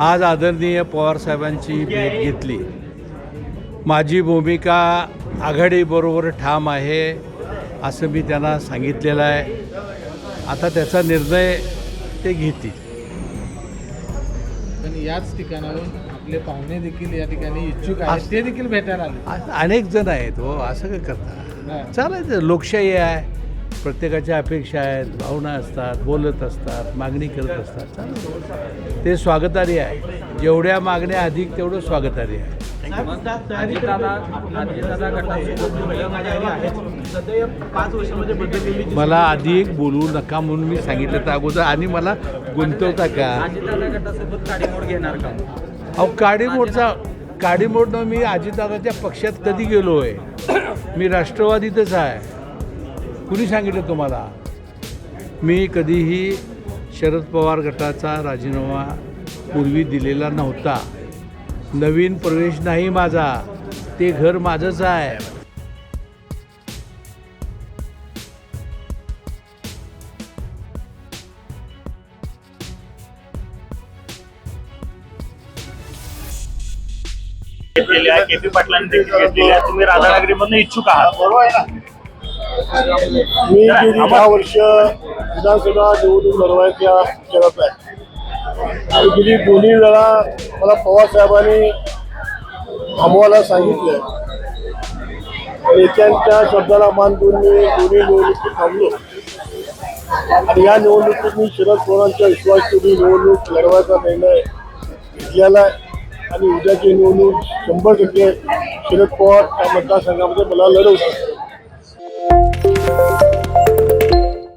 आज आदरणीय पवारसाहेबांची भेट घेतली. माझी भूमिका आघाडीबरोबर ठाम आहे असं मी त्यांना सांगितलेलं आहे. आता त्याचा निर्णय ते घेतील. पण याच ठिकाणाहून आपले पाहुणे देखील या ठिकाणी इच्छुक आहेत. ते देखील भेटायला आले. अनेक जण आहेत हो असं काय करता? चालायचं लोकशाही आहे. प्रत्येकाच्या अपेक्षा आहेत भावना असतात बोलत असतात मागणी करत असतात. ते स्वागतार्ह आहे. जेवढ्या मागण्या अधिक तेवढं स्वागतार्ह आहे. मला अधिक बोलू नका म्हणून मी सांगितलं तर अगोदर आणि मला गुंतवता का? अहो काडीमोडचा काडीमोडनं मी अजितदादाच्या पक्षात कधी गेलो आहे मी राष्ट्रवादीतच आहे. कुणी सांगितलं तुम्हाला? मी कधीही शरद पवार गटाचा राजीनामा पूर्वी दिलेला नव्हता. नवीन प्रवेश नाही माझा. ते घर माझंच आहे. घेतलेली आहे. के पी पाटलांनी देखील घेतलेली आहे. तुम्ही राधानगरीमधून इच्छुक आहात. मी गेली दहा वर्ष विधानसभा निवडणूक लढवायच्या विचारात आहे. आणि गेली दोन्ही वेळा मला पवार साहेबांनी थांबवायला सांगितलं नेत्यांच्या शब्दाला मान देऊन मी दोन्ही निवडणुकीत थांबलो. आणि या निवडणुकीत मी शरद पवारांच्या विश्वास निवडणूक लढवायचा निर्णय घेतलेला आहे. आणि उद्याची निवडणूक शंभर टक्के शरद पवार या मतदारसंघामध्ये मला लढवतात